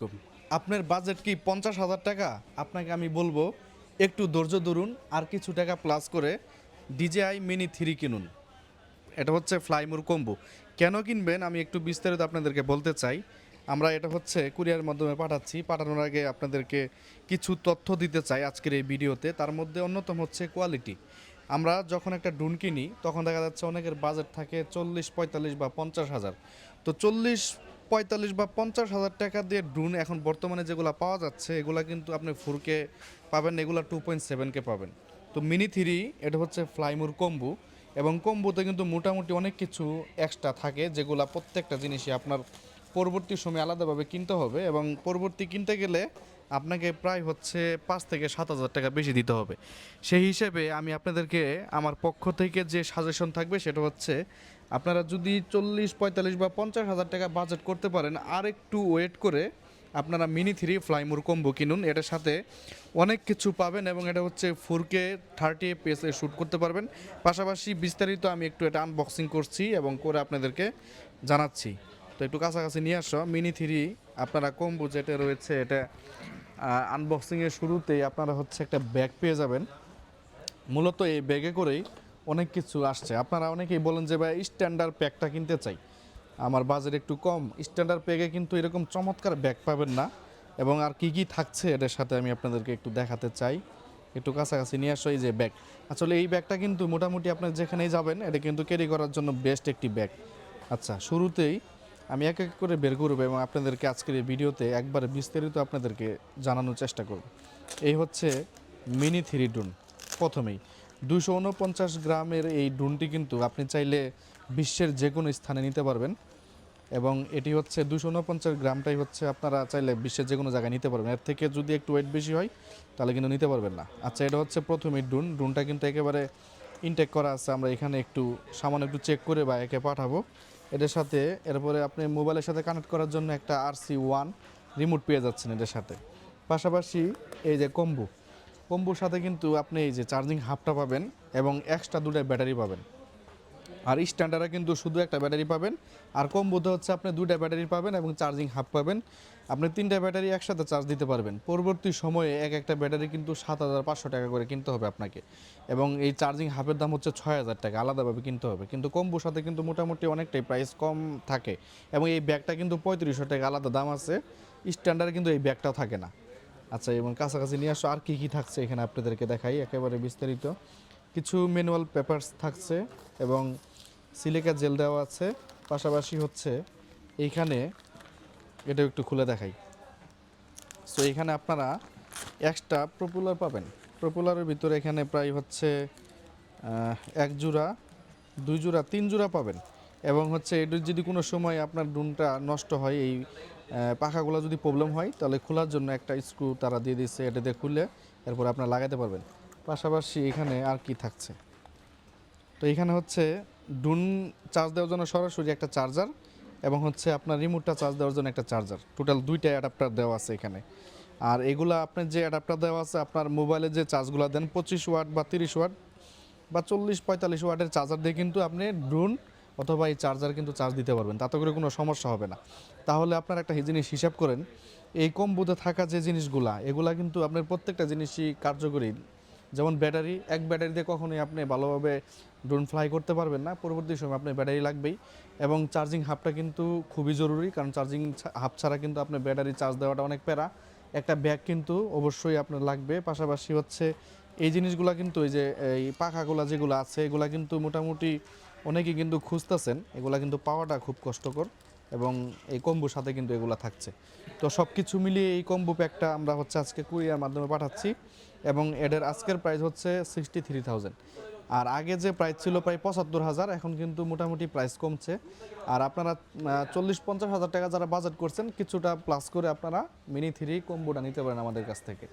আলাইকুম আপনার বাজেট কি পঞ্চাশ হাজার টাকা? আপনাকে আমি বলব, একটু ধৈর্য ধরুন, আর কিছু টাকা প্লাস করে ডিজেআই মিনি থ্রি কিনুন। এটা হচ্ছে ফ্লাইমুর কম্বো কেন কিনবেন? আমি একটু বিস্তারিত আপনাদেরকে বলতে চাই। আমরা এটা হচ্ছে কুরিয়ার মাধ্যমে পাঠাচ্ছি। পাঠানোর আগে আপনাদেরকে কিছু তথ্য দিতে চাই আজকের এই ভিডিওতে। তার মধ্যে অন্যতম হচ্ছে কোয়ালিটি আমরা যখন একটা ড্রোন কিনি, তখন দেখা যাচ্ছে অনেকের বাজেট থাকে চল্লিশ পঁয়তাল্লিশ বা পঞ্চাশ হাজার। তো চল্লিশ পঁয়তাল্লিশ বা পঞ্চাশ হাজার টাকা দিয়ে ড্রোন এখন বর্তমানে যেগুলো পাওয়া যাচ্ছে, এগুলা কিন্তু আপনি ফোরকে পাবেন, এগুলা টু পয়েন্ট সেভেনকে পাবেন। তো মিনি থ্রি এটা হচ্ছে ফ্লাইমুর কম্বু এবং কম্বোতে কিন্তু মোটামুটি অনেক কিছু এক্সট্রা থাকে, যেগুলো প্রত্যেকটা জিনিসই আপনার পরবর্তী সময় আলাদাভাবে কিনতে হবে এবং পরবর্তী কিনতে গেলে আপনাকে প্রায় হচ্ছে পাঁচ থেকে সাত হাজার টাকা বেশি দিতে হবে। সেই হিসেবে আমি আপনাদেরকে আমার পক্ষ থেকে যে সাজেশন থাকবে, সেটা হচ্ছে আপনারা যদি চল্লিশ, পঁয়তাল্লিশ বা পঞ্চাশ হাজার টাকা বাজেট করতে পারেন আর একটু ওয়েট করে আপনারা মিনি থ্রি ফ্লাইমুর কম্বো কিনুন। এটার সাথে অনেক কিছু পাবেন এবং এটা হচ্ছে ফোর কে থার্টি এফপিএসে শ্যুট করতে পারবেন। পাশাপাশি বিস্তারিত আমি একটু এটা আনবক্সিং করছি এবং করে আপনাদেরকে জানাচ্ছি। তো একটু কাছাকাছি নিয়ে আসো। মিনি থ্রি আপনারা কম্বো যেটা রয়েছে, এটা আনবক্সিংয়ের শুরুতেই আপনারা হচ্ছে একটা ব্যাগ পেয়ে যাবেন। মূলত এই ব্যাগে করেই অনেক কিছু আসছে। আপনারা অনেকেই বলেন যে, ভাই স্ট্যান্ডার্ড প্যাকটা কিনতে চাই। আমার বাজেট একটু কম। স্ট্যান্ডার্ড প্যাকে কিন্তু এরকম চমৎকার ব্যাগ পাবেন না। এবং আর কি কি থাকছে এটার সাথে আমি আপনাদেরকে একটু দেখাতে চাই। একটু কাছাকাছি নিয়ে আসো, এই যে ব্যাগ আসলে এই ব্যাগটা কিন্তু মোটামুটি আপনার যেখানেই যাবেন, এটা কিন্তু ক্যারি করার জন্য বেস্ট একটি ব্যাগ আচ্ছা শুরুতেই আমি এক এক করে বের করব এবং আপনাদেরকে আজকের এই ভিডিওতে একবারে বিস্তারিত আপনাদেরকে জানানোর চেষ্টা করব। এই হচ্ছে মিনি থ্রি ড্রোন প্রথমেই। দুশো উনপঞ্চাশ গ্রামের এই ড্রোনটি কিন্তু আপনি চাইলে বিশ্বের যে কোনো স্থানে নিতে পারবেন। এবং এটি হচ্ছে দুশো উনপঞ্চাশ গ্রামটাই হচ্ছে আপনারা চাইলে বিশ্বের যে কোনো জায়গায় নিতে পারবেন। এর থেকে যদি একটু ওয়েট বেশি হয়, তাহলে কিন্তু নিতে পারবেন না। আচ্ছা এটা হচ্ছে প্রথমেই ড্রোন। ড্রোনটা কিন্তু একেবারে ইনটেক করা আছে। আমরা এখানে একটু সামান্য একটু চেক করে বা একে পাঠাবো। এটার সাথে, এরপরে আপনি মোবাইলের সাথে কানেক্ট করার জন্য একটা আর সি ওয়ান রিমোট পেয়ে যাচ্ছেন এটার সাথে। পাশাপাশি এই যে কম্বু কম্বুর সাথে কিন্তু আপনি এই যে চার্জিং হাফটা পাবেন এবং এক্সট্রা দুটো ব্যাটারি পাবেন। আর স্ট্যান্ডার্ডে কিন্তু শুধু একটা ব্যাটারি পাবেন, আর কম্বোতে হচ্ছে আপনি দুইটা ব্যাটারি পাবেন এবং চার্জিং হাফ পাবেন। আপনি তিনটা ব্যাটারি একসাথে চার্জ দিতে পারবেন। পরবর্তী সময়ে এক একটা ব্যাটারি কিন্তু সাত হাজার পাঁচশো টাকা করে কিনতে হবে আপনাকে। এবং এই চার্জিং হাফের দাম হচ্ছে ছয় হাজার টাকা, আলাদাভাবে কিনতে হবে। কিন্তু কম্বোর সাথে কিন্তু মোটামুটি অনেকটাই প্রাইস কম থাকে। এবং এই ব্যাগটা কিন্তু পঁয়ত্রিশশো টাকা, আলাদা দাম আছে। স্ট্যান্ডার্ডে কিন্তু এই ব্যাগটা থাকে না। আচ্ছা এবং কাছাকাছি নিয়ে আসো, আর কী কী থাকছে এখানে আপনাদেরকে দেখাই, একেবারে বিস্তারিত। কিছু ম্যানুয়াল পেপারস থাকছে এবং সিলিকা জেল দেওয়া আছে। পাশাপাশি হচ্ছে এইখানে এটা একটু খুলে দেখাই। সো এখানে আপনারা এক্সট্রা প্রপুলার পাবেন। প্রপুলারের ভিতরে এখানে প্রায় হচ্ছে এক জোড়া, দুই জোড়া, তিন জোড়া পাবেন। এবং হচ্ছে এটির যদি কোনো সময় আপনার ডুনটা নষ্ট হয়, এই পাখাগুলো যদি প্রবলেম হয়, তাহলে খোলার জন্য একটা স্ক্রু তারা দিয়ে দিচ্ছে এটা দিয়ে খুলে এরপর আপনারা লাগাতে পারবেন। পাশাপাশি এখানে আর কি থাকছে? তো এখানে হচ্ছে ডুন চার্জ দেওয়ার জন্য সরাসরি একটা চার্জার এবং হচ্ছে আপনার রিমোটটা চার্জ দেওয়ার জন্য একটা চার্জার টোটাল দুইটা অ্যাডাপ্টার দেওয়া আছে এখানে। আর এগুলা আপনার যে অ্যাডাপ্টার দেওয়া আছে, আপনার মোবাইলে যে চার্জগুলো দেন পঁচিশ ওয়াট বা তিরিশ ওয়াট বা চল্লিশ, পঁয়তাল্লিশ ওয়াটের চার্জার দিয়ে কিন্তু আপনি ড্রোন অথবা এই চার্জার কিন্তু চার্জ দিতে পারবেন, তাতে করে কোনো সমস্যা হবে না। তাহলে আপনার একটা জিনিস হিসাব করেন, এই কম্বোতে থাকা যে জিনিসগুলা, এগুলা কিন্তু আপনার প্রত্যেকটা জিনিসই কার্যকরী। যেমন ব্যাটারি, এক ব্যাটারি দিয়ে কখনোই আপনি ভালোভাবে ড্রোন ফ্লাই করতে পারবেন না, পরবর্তী সময় আপনার ব্যাটারি লাগবেই। এবং চার্জিং হাবটা কিন্তু খুবই জরুরি, কারণ চার্জিং হাব ছাড়া কিন্তু আপনার ব্যাটারি চার্জ দেওয়াটা অনেক প্যারা। একটা ব্যাগ কিন্তু অবশ্যই আপনার লাগবে, পাশাপাশি হচ্ছে এই জিনিসগুলো কিন্তু এই যে, এই পাখাগুলো যেগুলো আছে, এগুলা কিন্তু মোটামুটি অনেকেই কিন্তু খুঁজতেছেন, এগুলা কিন্তু পাওয়াটা খুব কষ্টকর এবং এই কম্বুর সাথে কিন্তু এগুলা থাকছে। তো সব কিছু মিলিয়ে এই কম্বো প্যাকটা আমরা হচ্ছে আজকে কুরিয়ার মাধ্যমে পাঠাচ্ছি এবং এদের আজকের প্রাইস হচ্ছে সিক্সটি থ্রি থাউজেন্ড আর আগে যে প্রাইস ছিল প্রায় পঁচাত্তর হাজার, এখন কিন্তু মোটামুটি প্রাইস কমছে। আর আপনারা চল্লিশ পঞ্চাশ হাজার টাকা যারা বাজেট করছেন, কিছুটা প্লাস করে আপনারা মিনি থ্রি কম্বোটা নিতে পারেন আমাদের কাছ থেকে।